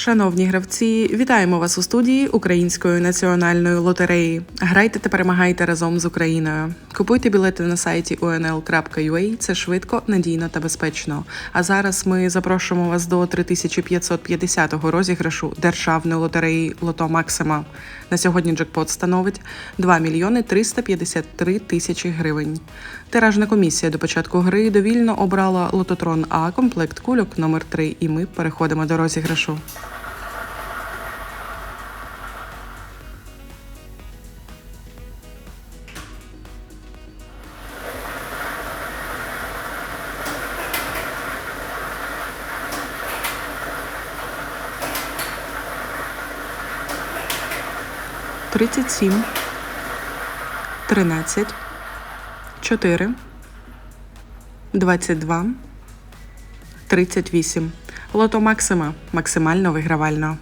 Шановні гравці, вітаємо вас у студії Української національної лотереї. Грайте та перемагайте разом з Україною. Купуйте білети на сайті unl.ua. Це швидко, надійно та безпечно. А зараз ми запрошуємо вас до 3550-го розіграшу державної лотереї Лото Максима. На сьогодні джекпот становить 2 мільйони 353 тисячі гривень. Тиражна комісія до початку гри довільно обрала лототрон А комплект кульок номер 3 і ми переходимо до розіграшу. Тридцять сім, тринадцять, чотири, двадцять два, тридцять вісім. Лото Максима максимально вигравально.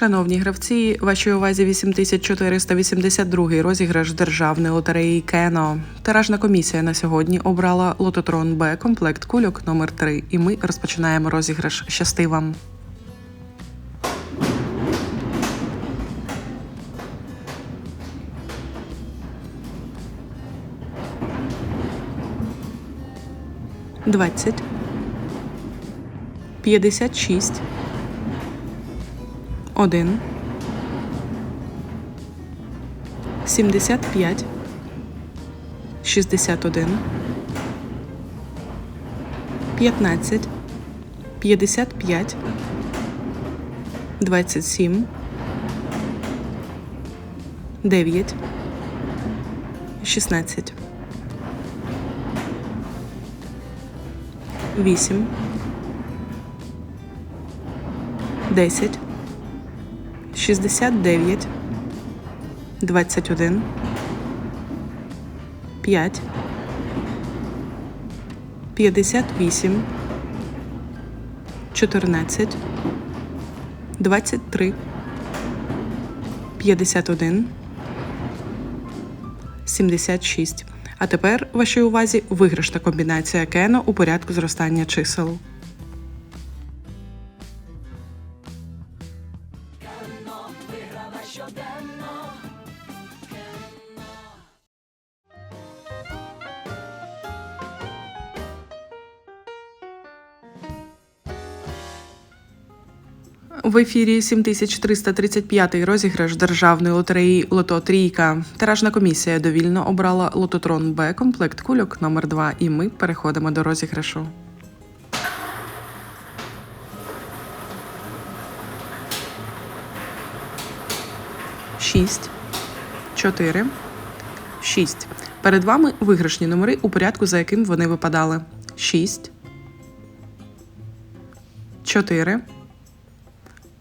Шановні гравці, вашій увазі 8482 розіграш державної лотереї Кено. Тиражна комісія на сьогодні обрала лототрон Б комплект кульок номер 3 І ми розпочинаємо розіграш. Щасти вам! Двадцять. П'ятдесят шість. 1 75 61 15 55 27 9 16 8 10 69, 21, 5, 58, 14, 23, 51, 76. А тепер вашій увазі виграшна комбінація кено у порядку зростання чисел. В ефірі 7335 розіграш державної лотереї Лото Трійка. Тиражна комісія довільно обрала лототрон Б комплект кульок номер 2 І ми переходимо до розіграшу. Шість, чотири, шість. Перед вами виграшні номери у порядку, за яким вони випадали. Шість, чотири.